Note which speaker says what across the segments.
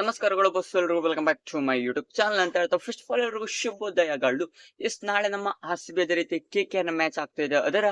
Speaker 1: ನಮಸ್ಕಾರಗಳು ಬಸ್ ಎಲ್ರಿಗೂ. Welcome back to my YouTube channel ಅಂತ ಹೇಳ್ತಾ ಫಸ್ಟ್ ಆಫ್ ಆಲ್ ಎಲ್ರಿಗೂ ಶುಭೋದಯಗಳು. ಎಸ್ ನಾಳೆ ನಮ್ಮ ಆರ್ ಅದೇ ರೀತಿ ಕೆ ಕೆ ಮ್ಯಾಚ್ ಆಗ್ತಾ ಇದೆ. ಅದರ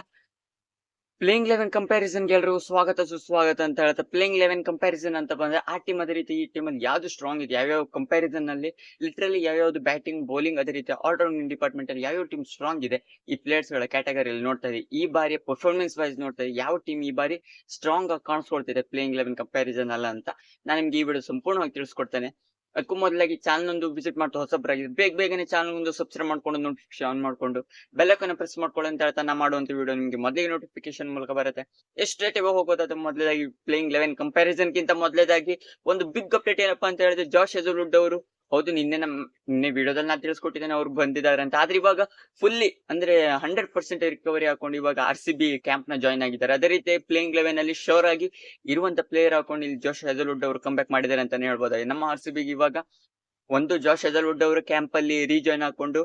Speaker 1: ಪ್ಲೇಯಿಂಗ್ ಲೆವೆನ್ ಕಂಪ್ಯಾರಿಸನ್ ಎಲ್ರಿಗೂ ಸ್ವಾಗತ, ಸುಸ್ವಾಗತ ಅಂತ ಹೇಳುತ್ತೆ ಪ್ಲೇಯಿಂಗ್ ಲೆವೆನ್ ಕಂಪ್ಯಾರಿಸನ್ ಅಂತ ಬಂದ್ರೆ ಆ ಟೀಮ್ ಅದೇ ರೀತಿ, ಈ ಟೀಮ್ ಅಲ್ಲಿ ಯಾವ್ದು ಸ್ಟ್ರಾಂಗ್ ಇದೆ, ಯಾವ್ಯಾವ ಕಂಪ್ಯಾರಿಸನ್ನಲ್ಲಿ ಲಿಟ್ರಲಿ ಯಾವ್ಯಾವ್ದು ಬ್ಯಾಟಿಂಗ್ ಬೌಲಿಂಗ್ ಅದೇ ರೀತಿ ಆಲ್ರೌಂಡಿಂಗ್ ಡಿಪಾರ್ಟ್ಮೆಂಟ್ ಅಲ್ಲಿ ಯಾವ್ಯಾವ ಟೀಮ್ ಸ್ಟ್ರಾಂಗ್ ಇದೆ, ಈ ಪ್ಲೇಯರ್ಸ್ಗಳ ಕ್ಯಾಟಗರಿಯಲ್ಲಿ ನೋಡ್ತಾ ಇದೆ ಈ ಬಾರಿ ಪರ್ಫಾರ್ಮೆನ್ಸ್ ವೈಸ್ ನೋಡ್ತಾ ಇದೆ ಯಾವ ಟೀಮ್ ಈ ಬಾರಿ ಸ್ಟ್ರಾಂಗ್ ಆಗಿ ಕಾಣಿಸ್ಕೊಳ್ತಿದೆ ಪ್ಲೇಯಿಂಗ್ ಲೆವೆನ್ ಕಂಪ್ಯಾರಿಸನ್ ಅಲ್ಲ ಅಂತ. ನಾನು ನಿಮ್ಗೆ ಈ ವಿಡಿಯೋ ಸಂಪೂರ್ಣವಾಗಿ ತಿಳಿಸ್ಕೊಡ್ತೇನೆ. ಅದಕ್ಕೂ ಮೊದಲಾಗಿ ಚಾನಲ್ ಒಂದು ವಿಸಿಟ್ ಮಾಡ್ತಾ ಹೊಸಬ್ರಾಗಿದೆ ಬೇಗ ಬೇಗನೆ ಚಾನಲ್ ಒಂದು ಸಬ್ಸ್ಕ್ರೈಬ್ ಮಾಡ್ಕೊಂಡು ನೋಟಿಫಿಕೇಶನ್ ಆನ್ ಮಾಡ್ಕೊಂಡು ಬೆಲ್ಲಕ್ಕನ್ನ ಪ್ರೆಸ್ ಮಾಡ್ಕೊಳ್ಳಿ ಅಂತ ಹೇಳ್ತಾ ನಾ ಮಾಡುವಂತ ವಿಡಿಯೋ ನಿಮಗೆ ಮೊದಲಿಗೆ ನೋಟಿಫಿಕೇಶನ್ ಮೂಲಕ ಬರುತ್ತೆ. ಎಷ್ಟು ರೇಟ್ ಹೋಗೋದಾದ್ರೆ ಮೊದಲೇದಾಗಿ ಪ್ಲೇಯಿಂಗ್ ಲೆವೆನ್ ಕಂಪ್ಯಾರಿಸನ್ ಗಿಂತ ಮೊದಲೇದಾಗಿ ಒಂದು ಬಿಗ್ ಅಪ್ಡೇಟ್ ಏನಪ್ಪಾ ಅಂತ ಹೇಳಿದ್ರೆ ಜಾಶ್ ಹೆಜಲ್ವುಡ್ ಅವರು ಹೌದು, ನಿನ್ನೆ ನಮ್, ನಿನ್ನೆ ವಿಡಿಯೋದಲ್ಲಿ ನಾನು ತಿಳಿಸ್ಕೊಟ್ಟಿದ್ದೇನೆ, ಅವ್ರು ಬಂದಿದ್ದಾರೆ ಅಂತ ಆದ್ರೆ ಇವಾಗ ಫುಲ್ಲಿ ಅಂದ್ರೆ ಹಂಡ್ರೆಡ್ ಪರ್ಸೆಂಟ್ ರಿಕವರಿ ಹಾಕೊಂಡು ಇವಾಗ ಆರ್ ಸಿ ಬಿ ಕ್ಯಾಂಪ್ನ ಜಾಯ್ನ್ ಆಗಿದ್ದಾರೆ. ಅದೇ ರೀತಿ ಪ್ಲೇಯಿಂಗ್ ಲೆವೆನ್ ಅಲ್ಲಿ ಶೋರ್ ಆಗಿ ಇರುವಂತ ಪ್ಲೇಯರ್ ಹಾಕೊಂಡು ಇಲ್ಲಿ ಜೋಶ್ ಹೆಜಲ್ವುಡ್ ಅವರು ಕಂಬ್ಯಾಕ್ ಮಾಡಿದ್ದಾರೆ ಅಂತಾನೆ ಹೇಳ್ಬೋದಾಗಿ ನಮ್ಮ ಆರ್ ಸಿ ಬಿಗೆ ಇವಾಗ ಒಂದು ಜೋಶ್ ಹೆಜಲ್ವುಡ್ ಅವರು ಕ್ಯಾಂಪ್ ಅಲ್ಲಿ ರೀಜಾಯ್ನ್ ಹಾಕೊಂಡು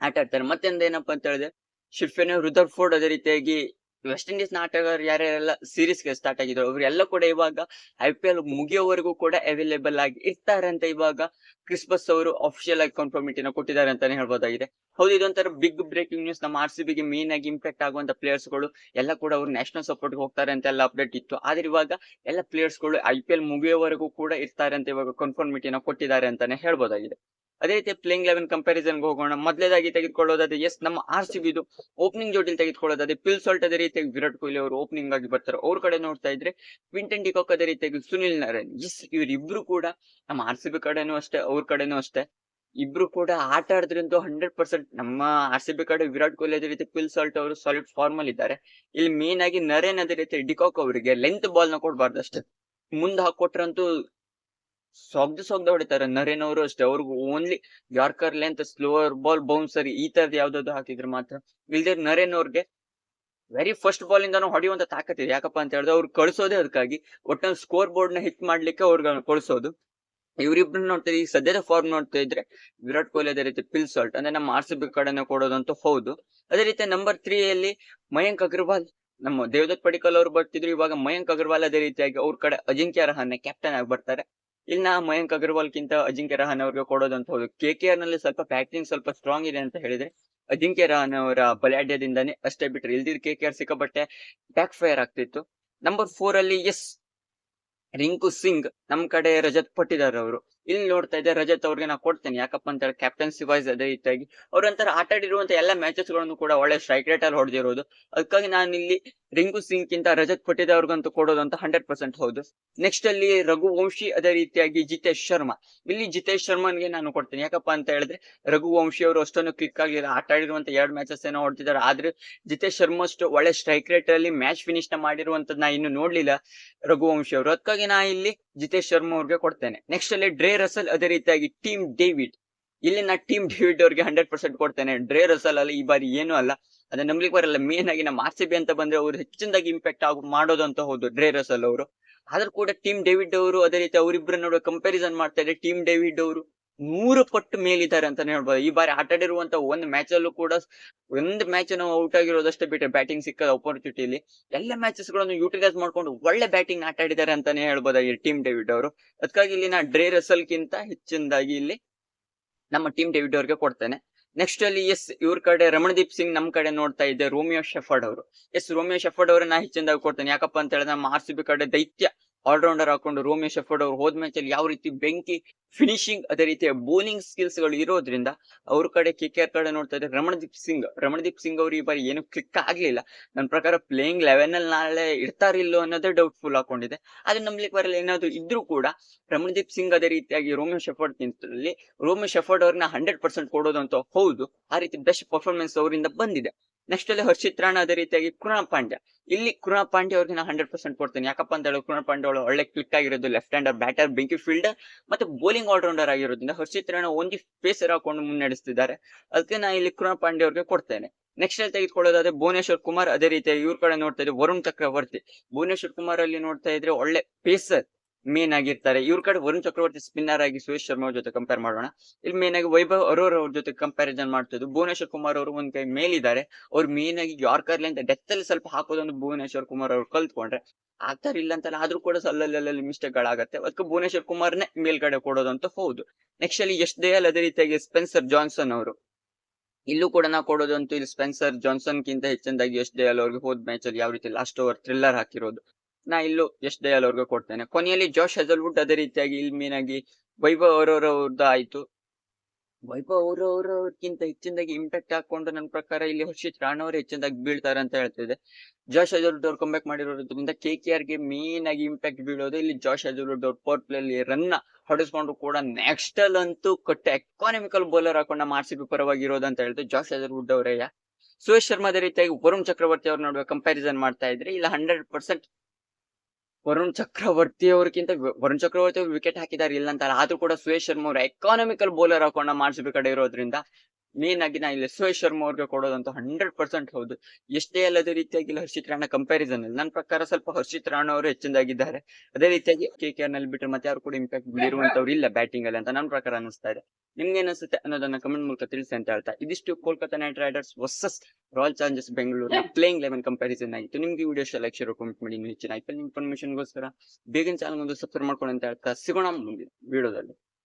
Speaker 1: ಆಟ ಆಡ್ತಾರೆ ಮತ್ತೊಂದು ಏನಪ್ಪಾ ಅಂತ ಹೇಳಿದ್ರೆ ಶಿಫೆನ್ ರುದರ್ಫೋರ್ಡ್ ಅದೇ ರೀತಿಯಾಗಿ ವೆಸ್ಟ್ ಇಂಡೀಸ್ ನಾಟಕರು ಯಾರ್ಯಾರೆಲ್ಲ ಸೀರೀಸ್ಗೆ ಸ್ಟಾರ್ಟ್ ಆಗಿದ್ರು, ಅವರೆಲ್ಲ ಕೂಡ ಇವಾಗ ಐ ಪಿ ಎಲ್ ಮುಗಿಯೋವರೆಗೂ ಕೂಡ ಅವೈಲೇಬಲ್ ಆಗಿ ಇರ್ತಾರೆ ಅಂತ ಇವಾಗ ಕ್ರಿಸ್ಮಸ್ ಅವರು ಅಫಿಷಿಯಲ್ ಆಗಿ ಕನ್ಫರ್ಮಿಟಿನ ಕೊಟ್ಟಿದ್ದಾರೆ ಅಂತಾನೆ ಹೇಳ್ಬೋದಾಗಿದೆ. ಹೌದು, ಇದೊಂಥರ ಬಿಗ್ ಬ್ರೇಕಿಂಗ್ ನ್ಯೂಸ್ ನಮ್ಮ ಆರ್ ಸಿ ಬಿಗೆ ಮೇನ್ ಆಗಿ ಇಂಪ್ಯಾಕ್ಟ್ ಆಗುವಂತ ಪ್ಲೇಯರ್ಸ್ಗಳು ಎಲ್ಲ ಕೂಡ ಅವರು ನ್ಯಾಷನಲ್ ಸಪೋರ್ಟ್ ಹೋಗ್ತಾರೆ ಅಂತ ಎಲ್ಲ ಅಪ್ಡೇಟ್ ಇತ್ತು. ಆದ್ರೆ ಇವಾಗ ಎಲ್ಲ ಪ್ಲೇಯರ್ಸ್ಗಳು ಐ ಪಿ ಎಲ್ ಮುಗಿಯೋವರೆಗೂ ಕೂಡ ಇರ್ತಾರೆ ಅಂತ ಇವಾಗ ಕನ್ಫರ್ಮಿಟಿನ ಕೊಟ್ಟಿದ್ದಾರೆ ಅಂತಾನೆ ಹೇಳ್ಬೋದಾಗಿದೆ. ಅದೇ ರೀತಿ ಪ್ಲೇಯಿಂಗ್ ಲೆವೆನ್ ಕಂಪ್ಯಾರಿಸನ್ ಹೋಗೋಣ. ಮೊದಲೇದಾಗಿ ತೆಗೆದುಕೊಳ್ಳೋದಾದ್ರೆ ಎಸ್ ನಮ್ಮ ಆರ್ ಸಿ ಬಿದು ಓಪನಿಂಗ್ ಜೋಟಿಲಿ ತೆಗೆದುಕೊಳ್ಳೋದಾದ್ರೆ ಪಿಲ್ ಸಾಲ್ಟ್ ಅದೇ ರೀತಿಯಾಗಿ ವಿರಾಟ್ ಕೊಹ್ಲಿ ಅವರು ಓಪನಿಂಗ್ ಆಗಿ ಬರ್ತಾರೆ. ಅವ್ರ ಕಡೆ ನೋಡ್ತಾ ಇದ್ರೆ ಕ್ವಿಂಟನ್ ಡಿಕಾಕ್ ಅದೇ ರೀತಿಯಾಗಿ ಸುನಿಲ್ ನಾರಾಯಣ್ ಎಸ್ ಇವರಿಬ್ರು ಕೂಡ ನಮ್ಮ ಆರ್ ಸಿ ಬಿ ಕಡೆನೂ ಅಷ್ಟೇ, ಅವ್ರ ಕಡೆನೂ ಅಷ್ಟೇ. ಇಬ್ರು ಕೂಡ ಆಟ ಆಡಿದ್ರಂತೂ ಹಂಡ್ರೆಡ್ ಪರ್ಸೆಂಟ್ ನಮ್ಮ ಆರ್ ಸಿ ಬಿ ಕಡೆ ವಿರಾಟ್ ಕೊಹ್ಲಿ ಅದೇ ರೀತಿ ಪಿಲ್ ಸಾಲ್ಟ್ ಅವರು ಸಾಲಿಡ್ ಫಾರ್ಮ್ ಅಲ್ಲಿ ಇದ್ದಾರೆ. ಇಲ್ಲಿ ಮೇನ್ ಆಗಿ ನರೇನ್ ಅದೇ ರೀತಿ ಡಿಕಾಕ್ ಅವರಿಗೆ ಲೆಂತ್ ಬಾಲ್ನ ಕೊಡಬಾರ್ದು ಅಷ್ಟೇ. ಮುಂದೆ ಹಾಕೊಟ್ರಂತೂ ಸೊಗ್ದು ಸೊಗ್ದ ಹೊಡಿತಾರೆ. ನರೇನ್ ಅವರು ಅಷ್ಟೇ. ಅವ್ರಿಗೆ only yorker length slower ball bouncer ಈ ತರದ್ ಯಾವ್ದಾದ್ರು ಹಾಕಿದ್ರೆ ಮಾತ್ರ ಇಲ್ದೇ ನರೇನ್ ಅವ್ರಿಗೆ ವೆರಿ ಫಸ್ಟ್ ಬಾಲ್ ಇಂದಾನು ಹೊಡೆಯುವಂತ ಇದೆ. ಯಾಕಪ್ಪ ಅಂತ ಹೇಳಿದ್ರೆ ಅವ್ರು ಕಳಿಸೋದೇ ಅದಕ್ಕಾಗಿ. ಒಟ್ಟನ್ ಸ್ಕೋರ್ ಬೋರ್ಡ್ನ ಹಿಟ್ ಮಾಡ್ಲಿಕ್ಕೆ ಅವ್ರಿಗೆ ಕಳಿಸೋದು ಇವ್ರಿಬ್ರು ನೋಡ್ತಾ ಈಗ ಸದ್ಯದ ಫಾರ್ಮ್ ನೋಡ್ತಾ ಇದ್ರೆ ವಿರಾಟ್ ಕೊಹ್ಲಿ ಅದೇ ರೀತಿ ಪಿಲ್ ಸಾಲ್ಟ್ ಅಂದ್ರೆ ನಮ್ಮ ಆರ್ ಸಿ ಬಿ ಕಡೆನೆ ಕೊಡೋದಂತೂ ಹೌದು. ಅದೇ ರೀತಿ ನಂಬರ್ ತ್ರೀ ಅಲ್ಲಿ ಮಯಾಂಕ್ ಅಗರ್ವಾಲ್ ನಮ್ಮ ದೇವದತ್ ಪಡಿಕಲ್ ಅವ್ರು ಬರ್ತಿದ್ರು. ಇವಾಗ ಮಯಾಂಕ್ ಅಗರ್ವಾಲ್ ಅದೇ ರೀತಿಯಾಗಿ ಅವ್ರ ಕಡೆ ಅಜಿಂಕ್ಯ ರಹಾನೆ ಕ್ಯಾಪ್ಟನ್ ಆಗಿ ಬರ್ತಾರೆ. ಇಲ್ಲಿ ನಾ ಮಯಾಂಕ್ ಅಗರ್ವಾಲ್ ಕಿಂತ ಅಜಿಂಕ್ಯ ರಹಾನ್ ಅವ್ರಿಗೆ ಅಂತ ಹೌದು. ಕೆ ಕೆ ಆರ್ನಲ್ಲಿ ಸ್ವಲ್ಪ ಬ್ಯಾಟಿಂಗ್ ಸ್ವಲ್ಪ ಸ್ಟ್ರಾಂಗ್ ಇದೆ ಅಂತ ಹೇಳಿದ್ರೆ, ಅಜಿಂಕ್ಯ ರಹಾನ್ ಅವರ ಬಲಾಢ್ಯದಿಂದಾನೇ ಅಷ್ಟೇ ಬಿಟ್ರೆ ಇಲ್ದಿದ್ ಕೆ ಕೆ ಆರ್ ಸಿಕ್ಕಾಪಟ್ಟೆ ಬ್ಯಾಕ್ ಫೈರ್ ಆಗ್ತಿತ್ತು. ನಂಬರ್ ಫೋರ್ ಅಲ್ಲಿ ಎಸ್ ರಿಂಕು ಸಿಂಗ್ ನಮ್ ಕಡೆ ರಜತ್ ಪಟ್ಟಿದಾರ್ ಅವರು. ಇಲ್ಲಿ ನೋಡ್ತಾ ಇದ್ದೆ ರಜತ್ ಅವ್ರಿಗೆ ನಾ ಕೊಡ್ತೇನೆ. ಯಾಕಪ್ಪ ಅಂತ ಹೇಳಿ ಕ್ಯಾಪ್ಟನ್ಸಿ ವೈಸ್ ಅದೇ ರೀತಿಯಾಗಿ ಅವ್ರಂತರ ಆಟ ಆಡಿರುವಂತ ಎಲ್ಲ ಮ್ಯಾಚಸ್ಗಳನ್ನು ಕೂಡ ಒಳ್ಳೆ ಸ್ಟ್ರೈಕ್ ರೇಟ್ ಅಲ್ಲಿ ಹೊಡೆದಿರೋದು. ಅದಕ್ಕಾಗಿ ನಾನು ಇಲ್ಲಿ ರಿಂಗು ಸಿಂಗ್ ಕಿಂತ ರಜತ್ ಪಟ್ಟಿದಾರ್ಗಂತೂ ಕೊಡೋದು ಅಂತ ಹಂಡ್ರೆಡ್ ಪರ್ಸೆಂಟ್ ಹೌದು. ನೆಕ್ಸ್ಟ್ ಅಲ್ಲಿ ರಘುವಂಶಿ ಅದೇ ರೀತಿಯಾಗಿ ಜಿತೇಶ್ ಶರ್ಮಾ. ಇಲ್ಲಿ ಜಿತೇಶ್ ಶರ್ಮನ್ಗೆ ನಾನು ಕೊಡ್ತೇನೆ. ಯಾಕಪ್ಪ ಅಂತ ಹೇಳಿದ್ರೆ ರಘುವಂಶಿ ಅವರು ಅಷ್ಟೊಂದು ಕ್ಲಿಕ್ ಆಗಲಿಲ್ಲ ಆಟ ಆಡಿರುವಂತ ಎರಡು ಮ್ಯಾಚಸ್ ಏನೋ ಹೊಡ್ತಿದ್ದಾರೆ. ಆದ್ರೆ ಜಿತೇಶ್ ಶರ್ಮಾ ಅಷ್ಟು ಒಳ್ಳೆ ಸ್ಟ್ರೈಕ್ ರೇಟ್ ಅಲ್ಲಿ ಮ್ಯಾಚ್ ಫಿನಿಶ್ನ ಮಾಡಿರುವಂತದ್ ನಾ ಇನ್ನು ನೋಡ್ಲಿಲ್ಲ ರಘುವಂಶಿ ಅವರು. ಅದಕ್ಕಾಗಿ ನಾ ಇಲ್ಲಿ ಜಿತೇಶ್ ಶರ್ಮಾ ಅವ್ರಿಗೆ ಕೊಡ್ತೇನೆ. ನೆಕ್ಸ್ಟ್ ಅಲ್ಲಿ ಡ್ರೇ ರಸಲ್ ಅದೇ ರೀತಿಯಾಗಿ ಟೀಮ್ ಡೇವಿಡ್ ಇಲ್ಲಿ ನಾ ಟೀಮ್ ಡೇವಿಡ್ ಅವ್ರಿಗೆ ಹಂಡ್ರೆಡ್ ಪರ್ಸೆಂಟ್ ಕೊಡ್ತೇನೆ. ಡ್ರೇ ರಸಲ್ ಅಲ್ಲಿ ಈ ಬಾರಿ ಏನೂ ಅಲ್ಲ. ಅದೇ ನಂಬಲಿಕ್ಕೆ ಬರಲ್ಲ. ಮೇನ್ ಆಗಿ ನಮ್ಮ ಆರ್ ಸಿ ಅಂತ ಬಂದ್ರೆ ಅವ್ರು ಹೆಚ್ಚಿನದಾಗಿ ಇಂಪ್ಯಾಕ್ಟ್ ಆಗ ಮಾಡೋದು ಅಂತ ಹೌದು ಡ್ರೇ ರಸಲ್ ಅವರು. ಆದ್ರೂ ಕೂಡ ಟೀಮ್ ಡೇವಿಡ್ ಅವರು ಅದೇ ರೀತಿ ಅವರಿಬ್ಬರ ನಡುವೆ ಕಂಪ್ಯಾರಿಸನ್ ಮಾಡ್ತಾ ಟೀಮ್ ಡೇವಿಡ್ ಅವರು ನೂರು ಪಟ್ಟು ಮೇಲಿದ್ದಾರೆ ಅಂತಾನೆ ಹೇಳ್ಬೋದು. ಈ ಬಾರಿ ಆಟ ಆಡಿರುವಂತ ಒಂದ್ ಮ್ಯಾಚ್ ಅಲ್ಲೂ ಕೂಡ ಒಂದ್ ಮ್ಯಾಚ್ ನಾವು ಔಟ್ ಆಗಿರೋದಷ್ಟೇ ಬಿಟ್ಟರೆ ಬ್ಯಾಟಿಂಗ್ ಸಿಕ್ಕದ ಇಲ್ಲಿ ಎಲ್ಲ ಮ್ಯಾಚಸ್ಗಳನ್ನು ಯೂಟಿಲೈಸ್ ಮಾಡ್ಕೊಂಡು ಒಳ್ಳೆ ಬ್ಯಾಟಿಂಗ್ ಆಟ ಆಡಿದ್ದಾರೆ ಅಂತಾನೆ ಈ ಟೀಮ್ ಡೇವಿಡ್ ಅವರು. ಅದಕ್ಕಾಗಿ ಇಲ್ಲಿ ನಾ ಡ್ರೇ ರಸಲ್ ಗಿಂತ ಹೆಚ್ಚಿನದಾಗಿ ಇಲ್ಲಿ ನಮ್ಮ ಟೀಮ್ ಡೇವಿಡ್ ಅವ್ರಿಗೆ ಕೊಡ್ತೇನೆ. ನೆಕ್ಸ್ಟ್ ಅಲ್ಲಿ ಎಸ್ ಇವ್ರ ಕಡೆ ರಮಣದೀಪ್ ಸಿಂಗ್ ನಮ್ ಕಡೆ ನೋಡ್ತಾ ಇದ್ದೆ, ರೋಮಿಯೋ ಶೆಫರ್ಡ್ ಅವರು. ಎಸ್ ರೋಮಿಯೋ ಶೆಫರ್ಡ್ ಅವ್ರನ್ನ ಹೆಚ್ಚಿನದಾಗಿ ಕೊಡ್ತೇನೆ. ಯಾಕಪ್ಪ ಅಂತ ಹೇಳಿದ್ರೆ ನಮ್ಮ ಆರ್ ಸಿ ಬಿ ಕಡೆ ದೈತ್ಯ ಆಲ್ರೌಂಡರ್ ಹಾಕೊಂಡು ರೋಮೇಶ್ ಶೆಫರ್ಡ್ ಅವರು ಹೋದ ಮ್ಯಾಚ್ ಅಲ್ಲಿ ಯಾವ ರೀತಿ ಬೆಂಕಿ ಫಿನಿಶಿಂಗ್ ಅದೇ ರೀತಿಯ ಬೌಲಿಂಗ್ ಸ್ಕಿಲ್ಸ್ಗಳು ಇರೋದ್ರಿಂದ ಅವ್ರ ಕಡೆ ಕೆ ಕೆ ಕಡೆ ನೋಡ್ತಾ ಇದ್ರೆ ರಮಣದೀಪ್ ಸಿಂಗ್ ರಮಣದೀಪ್ ಸಿಂಗ್ ಅವರು ಈ ಬಾರಿ ಏನು ಕ್ಲಿಕ್ ಆಗ್ಲಿಲ್ಲ. ನನ್ನ ಪ್ರಕಾರ ಪ್ಲೇಯಿಂಗ್ ಲೆವೆನ್ ಅಲ್ಲಿ ನಾಳೆ ಇರ್ತಾರಿಲ್ಲೋ ಅನ್ನೋದೇ ಡೌಟ್ಫುಲ್ ಹಾಕೊಂಡಿದೆ. ಆದ್ರೆ ನಂಬ್ಲಿಕ್ ಬರಲ್ಲ ಏನಾದ್ರು ಇದ್ರೂ ಕೂಡ ರಮಣದೀಪ್ ಸಿಂಗ್ ಅದೇ ರೀತಿಯಾಗಿ ರೋಮೇಶ್ ಶೆಫರ್ಡ್ ನಿಂತಲ್ಲಿ ರೋಮೇಶ್ ಶೆಫರ್ಡ್ ಅವ್ರನ್ನ ಹಂಡ್ರೆಡ್ ಪರ್ಸೆಂಟ್ ಕೊಡೋದು ಅಂತ ಹೌದು. ಆ ರೀತಿ ಬೆಸ್ಟ್ ಪರ್ಫಾರ್ಮೆನ್ಸ್ ಅವರಿಂದ ಬಂದಿದೆ. ನೆಕ್ಸ್ಟ್ ಅಲ್ಲಿ ಹರ್ಷಿತ್ ರಾಣಾ ಅದೇ ರೀತಿಯಾಗಿ ಕೃಣಾಲ್ ಪಾಂಡ್ಯ. ಇಲ್ಲಿ ಕೃಣಾಲ್ ಪಾಂಡ್ಯ ಅವ್ರಿಗೆ ನಾನು ಹಂಡ್ರೆಡ್ ಪರ್ಸೆಂಟ್ ಕೊಡ್ತೇನೆ. ಯಾಕಪ್ಪ ಅಂತ ಹೇಳಿ ಕೃಣಾಲ್ ಪಾಂಡ್ಯ ಅವಳು ಒಳ್ಳೆ ಕ್ಲಿಕ್ ಆಗಿರೋದು ಲೆಫ್ಟ್ ಹ್ಯಾಂಡರ್ ಬ್ಯಾಟರ್ ಬೆಂಕಿ ಫೀಲ್ಡರ್ ಮತ್ತೆ ಬೌಲಿಂಗ್ ಆಲ್ರೌಂಡರ್ ಆಗಿರೋದ್ರಿಂದ ಹರ್ಷಿತ್ ರಾಣಾ ಒಂದು ಹಾಕೊಂಡು ಮುನ್ನಡೆಸ್ತಿದ್ದಾರೆ. ಅದಕ್ಕೆ ನಾನು ಇಲ್ಲಿ ಕೃಣಾಲ್ ಪಾಂಡ್ಯ ಅವ್ರಿಗೆ ಕೊಡ್ತೇನೆ. ನೆಕ್ಸ್ಟ್ ಅಲ್ಲಿ ತೆಗೆದುಕೊಳ್ಳೋದಾದ್ರೆ ಭುವನೇಶ್ವರ್ ಕುಮಾರ್ ಅದೇ ರೀತಿಯಾಗಿ ಇವ್ರ ಕಡೆ ನೋಡ್ತಾ ಇದ್ರೆ ವರುಣ್ ಚಕ್ರವರ್ತಿ. ಭುವನೇಶ್ವರ್ ಕುಮಾರ್ ಅಲ್ಲಿ ನೋಡ್ತಾ ಇದ್ರೆ ಒಳ್ಳೆ ಪೇಸರ್ ಮೇನ್ ಆಗಿರ್ತಾರೆ. ಇವ್ರ ಕಡೆ ವರುಣ್ ಚಕ್ರವರ್ತಿ ಸ್ಪಿನ್ನರ್ ಆಗಿ ಸುರೇಶ್ ಶರ್ಮಾ ಅವ್ರ ಜೊತೆ ಕಂಪೇರ್ ಮಾಡೋಣ. ಇಲ್ಲಿ ಮೇನ್ ಆಗಿ ವೈಭವ್ ಅರೋರ್ ಅವ್ರ ಜೊತೆ ಕಂಪ್ಯಾರಿಸನ್ ಮಾಡ್ತಿದ್ದು. ಭುವನೇಶ್ವರ್ ಕುಮಾರ್ ಅವರು ಒಂದ್ ಕೈ ಮೇಲಿದ್ದಾರೆ. ಅವ್ರು ಮೇನ್ ಆಗಿ ಯಾರ್ಕರ್ಲಿ ಅಂತ ಡೆತ್ ಅಲ್ಲಿ ಸ್ವಲ್ಪ ಹಾಕೋದೊಂದು ಭುವನೇಶ್ವರ್ ಕುಮಾರ್ ಅವ್ರು ಕಲ್ತ್ಕೊಂಡ್ರೆ ಆಗ್ತಾರ ಇಲ್ಲ ಅಂತಲ್ಲ, ಆದ್ರೂ ಕೂಡ ಅಲ್ಲಲ್ಲಿ ಮಿಸ್ಟೇಕ್ ಗಳಾಗತ್ತೆ ಅದಕ್ಕೆ ಭುವನೇಶ್ವರ್ ಕುಮಾರ್ನೇ ಮೇಲ್ಗಡೆ ಕೊಡೋದಂತ ಹೌದು. ನೆಕ್ಸ್ಟ್ ಅಲ್ಲಿ ಎಷ್ಟ್ ದಯಾಲ್ ಅದೇ ರೀತಿಯಾಗಿ ಸ್ಪೆನ್ಸರ್ ಜಾನ್ಸನ್ ಅವರು. ಇಲ್ಲೂ ಕೂಡ ನಾವು ಕೊಡೋದಂತೂ ಇಲ್ಲಿ ಸ್ಪೆನ್ಸರ್ ಜಾನ್ಸನ್ ಕಿಂತ ಹೆಚ್ಚಿನದಾಗಿ ದೇ ದಯಾಲ್ ಅವ್ರಿಗೆ ಹೋದ್ ಮ್ಯಾಚ್ ಅಲ್ಲಿ ಯಾವ ರೀತಿ ಲಾಸ್ಟ್ ಓವರ್ ಥ್ರಿಲ್ಲರ್ ಹಾಕಿರೋದು. ನಾ ಇಲ್ಲೂ ಯಶ್ ದಯಾಲ್ ಅವ್ರಿಗೆ ಕೊಡ್ತೇನೆ. ಕೊನೆಯಲ್ಲಿ ಜೋಶ್ ಹೆಜಲ್ವುಡ್ ಅದೇ ರೀತಿಯಾಗಿ ಇಲ್ಲಿ ಮೀನ್ ಆಗಿ ವೈಭವ್ ಅವರವ್ರದ್ದು ಆಯ್ತು. ವೈಭವ್ ಅವರವ್ರಕ್ಕಿಂತ ಹೆಚ್ಚಿನದಾಗಿ ಇಂಪ್ಯಾಕ್ಟ್ ಹಾಕೊಂಡು ನನ್ನ ಪ್ರಕಾರ ಇಲ್ಲಿ ಹರ್ಷಿತ್ ರಾಣ ಅವರು ಹೆಚ್ಚಿನದಾಗಿ ಬೀಳ್ತಾರೆ ಅಂತ ಹೇಳ್ತಿದೆ ಜೋಶ್ ಹೆಜಲ್ವುಡ್ ಅವ್ರು ಕಂಬ್ಯಾಕ್ ಮಾಡಿರೋದ್ರಿಂದ ಕೆ ಕೆ ಆರ್ಗೆ ಮೇನ್ ಆಗಿ ಇಂಪ್ಯಾಕ್ಟ್ ಬೀಳೋದು ಇಲ್ಲಿ ಜೋಶ್ ಹೆಜಲ್ವುಡ್ ಅವ್ರ ಪೋರ್ ಪ್ಲೇ ಅಲ್ಲಿ ರನ್ ಹೊಡೆಸ್ಕೊಂಡು ಕೂಡ ನೆಕ್ಸ್ಟ್ ಅಂತೂ ಕೊಟ್ಟ ಎಕಾನಮಿಕಲ್ ಬೌಲರ್ ಹಾಕೊಂಡ ಮಾಡಿಸಿ ಪರವಾಗಿರೋದು ಅಂತ ಹೇಳ್ತಾರೆ ಜೋಶ್ ಹೆಜಲ್ವುಡ್ ಅವರೇ ಸುರೇಶ್ ಶರ್ಮಾದ ರೀತಿಯಾಗಿ ವರುಣ್ ಚಕ್ರವರ್ತಿ ಅವ್ರ ನಡುವೆ ಕಂಪ್ಯಾರಿಸನ್ ಮಾಡ್ತಾ ಇದ್ರೆ. ಇಲ್ಲ ಹಂಡ್ರೆಡ್ ಪರ್ಸೆಂಟ್ ವರುಣ್ ಚಕ್ರವರ್ತಿ ಅವ್ರಿಗಿಂತ ವರುಣ್ ಚಕ್ರವರ್ತಿ ಅವರು ವಿಕೆಟ್ ಹಾಕಿದಾರೆ ಇಲ್ಲ ಅಂತ ಆದ್ರೂ ಕೂಡ ಸುರೇಶ್ ಶರ್ಮಾ ಅವರು ಎಕಾನಮಿಕಲ್ ಬೌಲರ್ ಹಾಕೊಂಡ ಮಾಡಿಸಿ ಕಡೆ ಇರೋದ್ರಿಂದ ಮೇನ್ ಆಗಿ ನಾ ಇಲ್ಲಿ ಶರ್ಮಾ ಅವ್ರಿಗೆ ಕೊಡೋದಂತೂ ಹಂಡ್ರೆಡ್ ಪರ್ಸೆಂಟ್ ಹೌದು. ಎಷ್ಟೇ ಅಲ್ಲದ ರೀತಿಯಾಗಿ ಇಲ್ಲಿ ಹರ್ಷಿತ್ ರಾಣ ಕಂಪ್ಯಾರಿಸನ್ ಅಲ್ಲಿ ನನ್ನ ಪ್ರಕಾರ ಸ್ವಲ್ಪ ಹರ್ಷಿತ್ ರಾಣಾ ಅವರು ಹೆಚ್ಚಿನದಾಗಿದ್ದಾರೆ. ಅದೇ ರೀತಿಯಾಗಿ ಕೆ ಕೆ ನಲ್ಲಿ ಬಿಟ್ಟರೆ ಮತ್ತೆ ಯಾರು ಕೂಡ ಇಂಪ್ಯಾಕ್ಟ್ ಬೀರುವಂತವ್ರು ಇಲ್ಲ ಬ್ಯಾಟಿಂಗ್ ಅಲ್ಲಿ ಅಂತ ನನ್ನ ಪ್ರಕಾರ ಅನಿಸ್ತಾ ಇದೆ. ನಿಮ್ಗೆ ಅನಿಸುತ್ತೆ ಅನ್ನೋದನ್ನ ಕಮೆಂಟ್ ಮೂಲಕ ತಿಳಿಸಿ ಅಂತ ಹೇಳ್ತಾ. ಇದಿಷ್ಟು Kolkata Knight Riders versus Royal Challengers Bengaluru playing eleven comparison ಆಗಿತ್ತು. ನಿಮ್ಗೆ ವಿಡಿಯೋ ಇಷ್ಟ ಲೈಕ್ ಶೇರ್ ಕಮೆಂಟ್ ಮಾಡಿ. ಹೆಚ್ಚಿನ ಐ ಪಿ ಎಲ್ ಇನ್ಫಾರ್ಮೇಶನ್ಗೋಸ್ಕರ ಬೇಗನೆ ಚಾನಲ್ ಒಂದು ಸಬ್ಸ್ಕ್ರೈಬ್ ಮಾಡ್ಕೊಂಡು ಅಂತ ಹೇಳ್ತಾ. ಸಿಗೋಣ ಮುಂದಿನ ವಿಡಿಯೋದಲ್ಲಿ